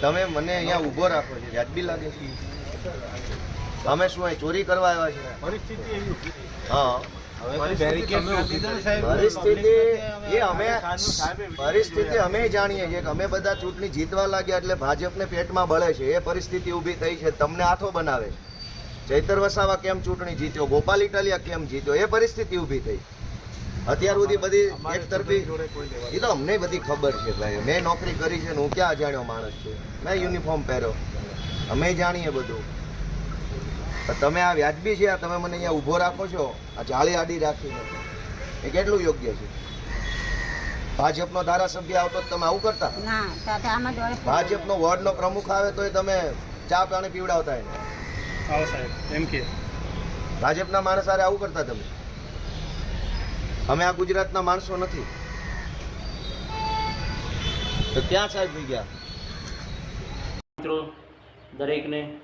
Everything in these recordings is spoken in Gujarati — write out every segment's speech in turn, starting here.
તમે મને અહીંયા ઊભો રાખો છો વ્યાજબી લાગે છે. અમે શું અહીં ચોરી કરવા આવ્યા છે પરિસ્થિતિ એવી હા. પરિસ્થિતિ એ અમે જાણીએ છીએ કે અમે બધા ચૂંટણી જીતવા લાગ્યા એટલે ભાજપને પેટમાં બળે છે. એ પરિસ્થિતિ ઊભી થઈ છે. તમને હાથો બનાવે ચૈતર વસાવા કેમ ચૂંટણી જીત્યો? ગોપાલ ઇટાલિયા કેમ જીત્યો? એ પરિસ્થિતિ ઊભી થઈ. અત્યાર સુધી બધી એક તરફી એ તો અમને બધી ખબર છે ભાઈ. મેં નોકરી કરી છે ને હું ક્યાં અજાણ્યો માણસ છું? મેં યુનિફોર્મ પહેર્યો. અમે જાણીએ બધું. તમે આ વ્યાજબી છે આ તમે મને અહીંયા ઊભો રાખો છો આ જાળી આડી રાખીને એ કેટલું યોગ્ય છે? ભાજપનો ધારાસભ્ય આવતો તમે આવું કરતા? ભાજપનો વોર્ડનો પ્રમુખ આવે તો એ તમે ચા પાણી પીવડાવતા એને. સાહેબ. એમ કે. ભાજપના માણસ હારે આવું કરતા તમે? અમે આ ગુજરાતના માણસો નથી. તો ક્યાં સાહેબ થઈ ગયા? મિત્રો, દરેકને.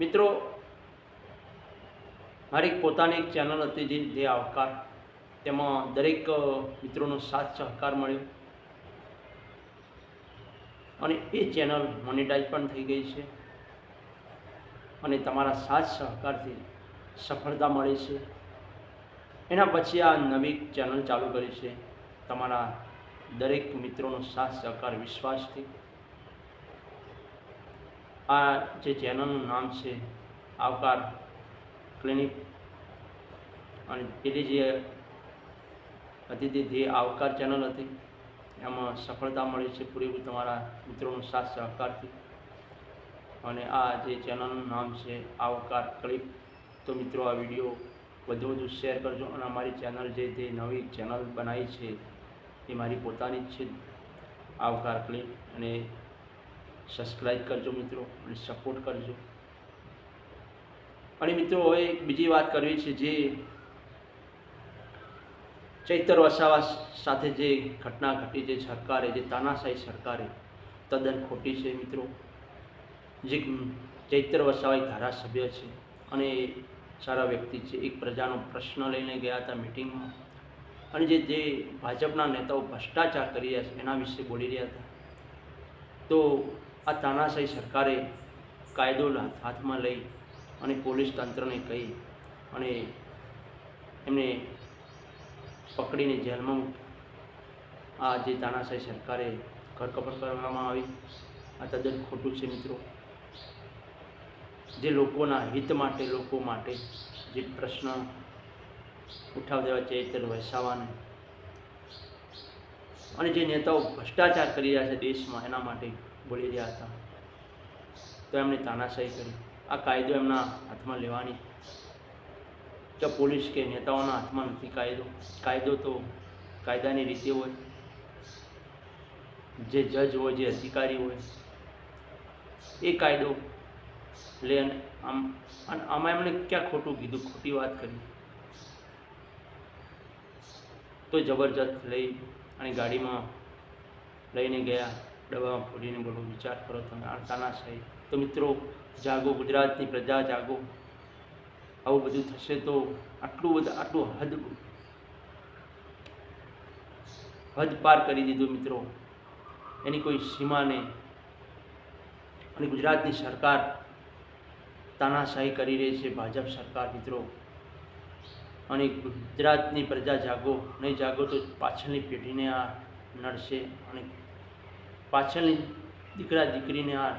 મિત્રો, મારી પોતાની એક ચેનલ હતી જે જે આવકાર. તેમાં દરેક મિત્રોનો સાથ સહકાર મળ્યો. અને એ ચેનલ મોનિટાઈઝ પણ થઈ ગઈ છે. અને તમારા સાથ સહકારથી સફળતા મળી છે. એના પછી આ નવી ચેનલ ચાલુ કરી છે. તમારા દરેક મિત્રોનો સાથ, સહકાર, વિશ્વાસથી. આ જે ચેનલનું નામ છે, આવકાર ક્લિનિક, અને પેલી જે હતી તે આવકાર ચેનલ હતી, એમાં સફળતા મળી છે પૂરેપૂરી તમારા મિત્રોનો સાથ, સહકારથી. અને આ જે ચેનલનું નામ છે, આવકાર ક્લિપ. તો મિત્રો, આ વીડિયો વધુ વધુ શેર કરજો અને અમારી ચેનલ જે તે નવી ચેનલ બનાવી છે, એ મારી પોતાની જ છે. આવકાર ક્લિક અને સબસ્ક્રાઈબ કરજો મિત્રો અને સપોર્ટ કરજો. અને મિત્રો હવે બીજી વાત કરવી છે જે ચૈતર વસાવા સાથે જે ઘટના ઘટી જે સરકારે, જે તાનાશાહી સરકારે, તદ્દન ખોટી છે મિત્રો. જે ચૈતર વસાવા ધારાસભ્ય છે અને સારા વ્યક્તિ છે. એક પ્રજાનો પ્રશ્ન લઈને ગયા હતા મિટિંગમાં. અને જે જે ભાજપના નેતાઓ ભ્રષ્ટાચાર કરી રહ્યા છે, એના વિશે બોલી રહ્યા હતા. તો આ તાનાશાહી સરકારે કાયદો હાથમાં લઈ અને પોલીસ તંત્રને કહી અને એમને પકડીને જેલમાં આ જે તાનાશાહી સરકારે ધરપકડ કરવામાં આવી. આ તદ્દન ખોટું છે મિત્રો. જે લોકોના હિત માટે, લોકો માટે જે પ્રશ્ન ઉઠાવી દેવા ચૈતર વસાવાને અને જે નેતાઓ ભ્રષ્ટાચાર કરી રહ્યા છે દેશમાં, એના માટે બોલી રહ્યા હતા. તો એમણે તાનાશાહી કરી. આ કાયદો એમના હાથમાં લેવાની કે પોલીસ કે નેતાઓના હાથમાં નથી કાયદો. કાયદો તો કાયદાની રીતે હોય. જે જજ હોય, જે અધિકારી હોય, એ કાયદો લે અને આમ, અને આમાં એમણે ક્યાં ખોટું કીધું, ખોટી વાત કરી. તો જબરજસ્ત લઈ અને ગાડીમાં લઈને ગયા ડબ્બામાં ફોડીને બોલો, વિચાર કરો તમે આ સાહેબ તો મિત્રો, જાગો, ગુજરાતની પ્રજા જાગો. આવું બધું થશે તો આટલું બધું, આટલું હદ હદ પાર કરી દીધું મિત્રો. એની કોઈ સીમા નહીં. અને ગુજરાતની સરકાર તાનાશાહી કરી રહી છે ભાજપ સરકાર મિત્રો. અને ગુજરાતની પ્રજા જાગો, નહીં જાગો તો પાછળની પેઢીને આ નડશે અને પાછળની દીકરા દીકરીને આ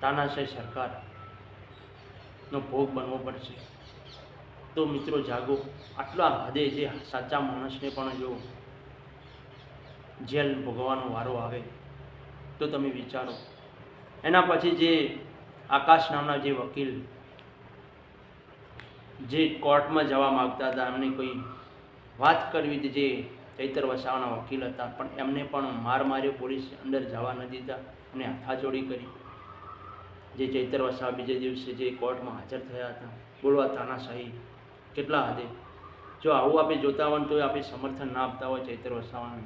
તાનાશાહી સરકારનો ભોગ બનવો પડશે. તો મિત્રો જાગો. આટલા હદે જે સાચા માણસને પણ જો જેલ ભોગવવાનો વારો આવે, તો તમે વિચારો. એના પછી જે આકાશ નામના જે વકીલ જે કોર્ટમાં જવા માગતા હતા, એમને કોઈ વાત કરવી હતી, જે ચૈતર વસાવાના વકીલ હતા, પણ એમને પણ માર માર્યો, પોલીસ અંદર જવા ન દીધા અને હાથાજોડી કરી. જે ચૈતર વસાવા બીજે દિવસે જે કોર્ટમાં હાજર થયા હતા, બોલવા તાનાશાહી કેટલા હદે. જો આવું આપણે જોતા હોય તો આપણે સમર્થન ના આપતા હોય ચૈતર વસાવાને.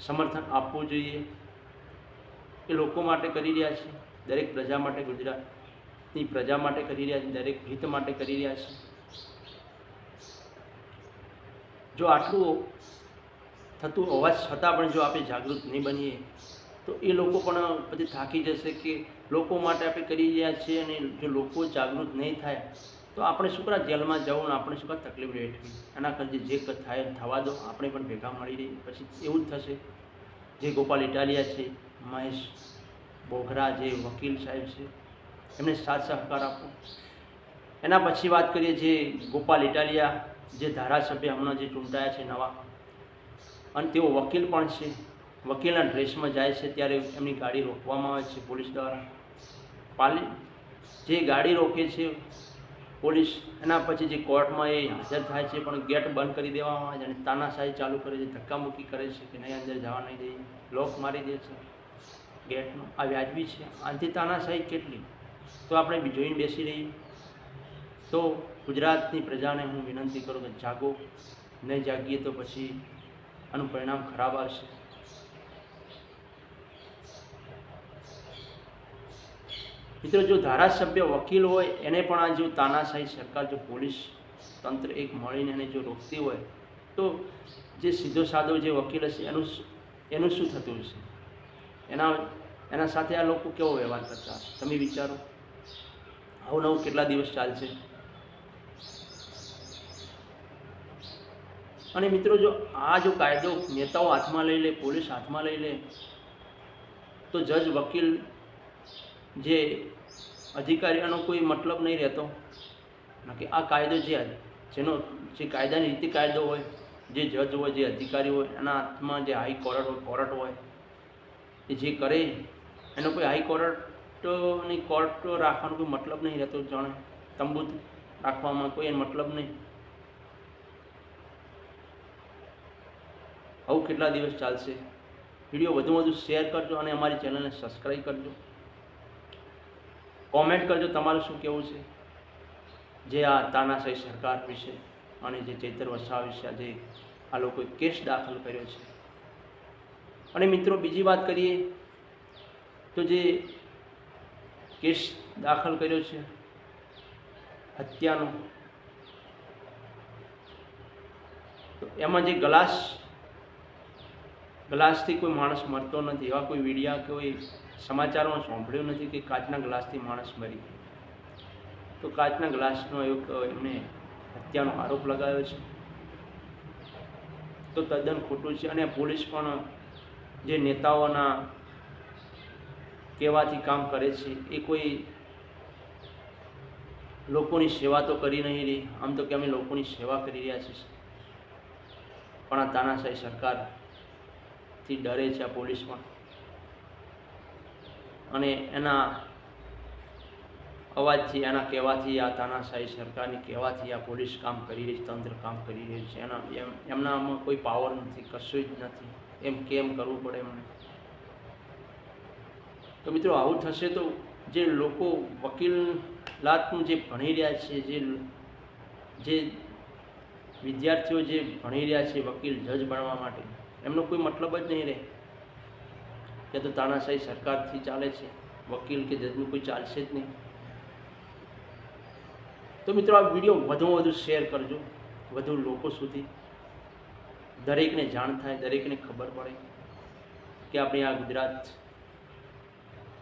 સમર્થન આપવું જોઈએ. એ લોકો માટે કરી રહ્યા છે. દરેક પ્રજા માટે ગુજરાતની પ્રજા માટે કરી રહ્યા છે, દરેક હિત માટે કરી રહ્યા છે. જો આટલું થતું હોવા છતાં પણ જો આપણે જાગૃત નહીં બનીએ, તો એ લોકો પણ પછી થાકી જશે કે લોકો માટે આપણે કરી રહ્યા છીએ અને જો લોકો જાગૃત નહીં થાય, તો આપણે શું જેલમાં જવું ને આપણે શું કરા તકલીફ રહેવી એના કરતા જે થાય થવા દો, આપણે પણ ભેગા મળી રહીએ. પછી એવું જ થશે. જે ગોપાલ ઇટાલિયા છે, મહેશ બોઘરા જે વકીલ સાહેબ છે એમને સાથ સહકાર આપો. એના પછી વાત કરીએ જે ગોપાલ ઇટાલિયા, જે ધારાસભ્ય હમણાં જે ચૂંટાયા છે નવા. અને તેઓ વકીલ પણ છે. વકીલના ડ્રેસમાં જાય છે ત્યારે એમની ગાડી રોકવામાં આવે છે પોલીસ દ્વારા. પાલી જે ગાડી રોકે છે પોલીસ, એના પછી જે કોર્ટમાં એ હાજર થાય છે પણ ગેટ બંધ કરી દેવામાં આવે છે અને તાનાશાહી ચાલુ કરે છે, ધક્કામુક્કી કરે છે કે નહીં, અંદર જવા નહીં દે, લોક મારી દે છે ગેટનો આ વ્યાજબી છે. આનાથી તાનાશાહી કેટલી? તો આપણે બી જોઈને બેસી રહીએ. તો ગુજરાતની પ્રજાને હું વિનંતી કરું કે જાગો. નહીં જાગીએ તો પછી આનું પરિણામ ખરાબ આવશે. મિત્રો, જો ધારાસભ્ય વકીલ હોય, એને પણ આ જો તાનાશાહી સરકાર, જો પોલીસ તંત્ર એક મળીને એને જો રોકતી હોય, તો જે સીધો સાદો જે વકીલ હશે, એનું એનું શું થતું હશે? એના એના સાથે આ લોકો કેવો વ્યવહાર કરતા તમે વિચારો. આવું નવું કેટલા દિવસ ચાલશે? અને મિત્રો જો આ જો કાયદો નેતાઓ હાથમાં લઈ લે, પોલીસ હાથમાં લઈ લે, તો જજ, વકીલ જે અધિકારીઓનો કોઈ મતલબ નહીં રહેતો. નક્કી આ કાયદો જે જેનો જે કાયદાની રીતે કાયદો હોય, જે જજ હોય, જે અધિકારી હોય, એના હાથમાં જે હાઈ કોર્ટ હોય કોર્ટ હોય, એ જે કરે એનો કોઈ હાઈ કોર્ટની કોર્ટ રાખવાનો કોઈ મતલબ નહીં રહેતો જાણે. તંબુ રાખવામાં કોઈ એનો મતલબ નહીં. આવું કેટલા દિવસ ચાલશે? વીડિયો વધુ વધુ શેર કરજો અને અમારી ચેનલને સબસ્ક્રાઈબ કરજો. કોમેન્ટ કરજો તમારું શું કહેવું છે? જે આ તાનાશાહી સરકાર વિશે અને જે ચેતર વસાવા વિશે આજે આ લોકોએ કેસ દાખલ કર્યો છે. અને મિત્રો બીજી વાત કરીએ તો જે કેસ દાખલ કર્યો છે. હત્યાનો. એમાં જે ગ્લાસ, ગ્લાસથી કોઈ માણસ મરતો નથી. એવા કોઈ વિડીયા કોઈ સમાચારમાં સાંભળ્યું નથી કે કાચના ગ્લાસથી માણસ મરી તો કાચના ગ્લાસનો એવો એમને હત્યાનો આરોપ લગાવ્યો છે. તો તદ્દન ખોટું છે. અને પોલીસ પણ જે નેતાઓના કહેવાથી કામ કરે છે, એ કોઈ લોકોની સેવા તો કરી નહીં રહી. આમ તો કે અમે લોકોની સેવા કરી રહ્યા છીએ. પણ આ તાનાશાહી સરકારથી ડરે છે આ પોલીસમાં. અને એના અવાજથી, એના કહેવાથી આ તાનાશાહી સરકારની કહેવાથી આ પોલીસ કામ કરી રહી છે, તંત્ર કામ કરી રહ્યું છે. એના, એમ, એમનામાં કોઈ પાવર નથી, કશું જ નથી. એમ કેમ કરવું પડે એમને? તો મિત્રો, આવું થશે તો જે લોકો વકીલાતનું જે ભણી રહ્યા છે, જે જે વિદ્યાર્થીઓ જે ભણી રહ્યા છે વકીલ, જજ બનવા માટે, એમનો કોઈ મતલબ જ નહીં રહે. કે તો તાનાશાહી સરકારથી ચાલે છે, વકીલ કે જજનું કોઈ ચાલશે જ નહીં. તો મિત્રો, આ વીડિયો વધુમાં વધુ શેર કરજો, વધુ લોકો સુધી. દરેકને જાણ થાય, દરેકને ખબર પડે કે આપણે આ ગુજરાત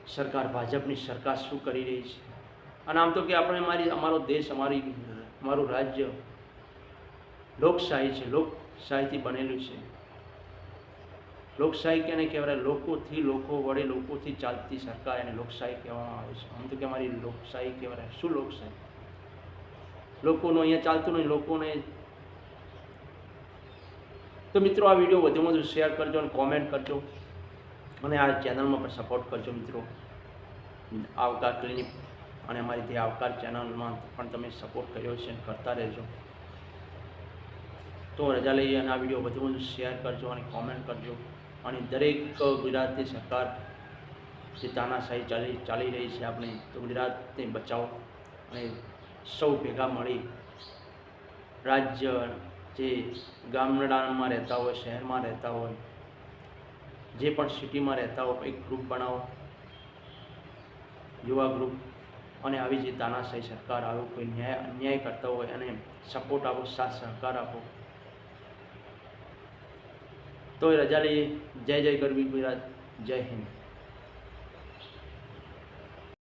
સરકાર, ભાજપની સરકાર શું કરી રહી છે? અને આમ તો કે આપણે અમારી અમારો દેશ, અમારી, અમારું રાજ્ય લોકશાહી છે, લોકશાહીથી બનેલું છે. લોકશાહી કેને કહેવાય? લોકોથી લોકો વડે લોકોથી ચાલતી સરકાર એને લોકશાહી કહેવામાં આવે છે. આમ તો કે અમારી લોકશાહી કહેવાય. શું લોકશાહી? લોકોનું અહીંયા ચાલતું નહીં લોકોને તો મિત્રો આ વીડિયો વધુમાં વધુ શેર કરજો અને કોમેન્ટ કરજો. અને આ ચેનલમાં પણ સપોર્ટ કરજો મિત્રો. આવકાર ક્લિનિક અને અમારી તે આવકાર ચેનલમાં પણ તમે સપોર્ટ કર્યો છે કરતા રહેજો. તો રજા લઈએ અને આ વીડિયો વધુ શેર કરજો અને કોમેન્ટ કરજો. અને દરેક ગુજરાતની સરકાર જે તાનાશાહી ચાલી ચાલી રહી છે આપણે, તો ગુજરાતને બચાવો. અને સૌ ભેગા મળી રાજ્ય જે ગામડામાં રહેતા હોય, શહેરમાં રહેતા હોય જે પણ સિટીમાં રહેતા હોય એક ગ્રુપ બનાવો, યુવા ગ્રુપ અને આવી જે તાનાશાહી સરકાર આવો, કોઈ ન્યાય, અન્યાય કરતા હોય, એને સપોર્ટ આપો, સાથ સહકાર આપો. તો રજા લઈએ. જય જય ગરવી ગુજરાત, જય હિન્દ.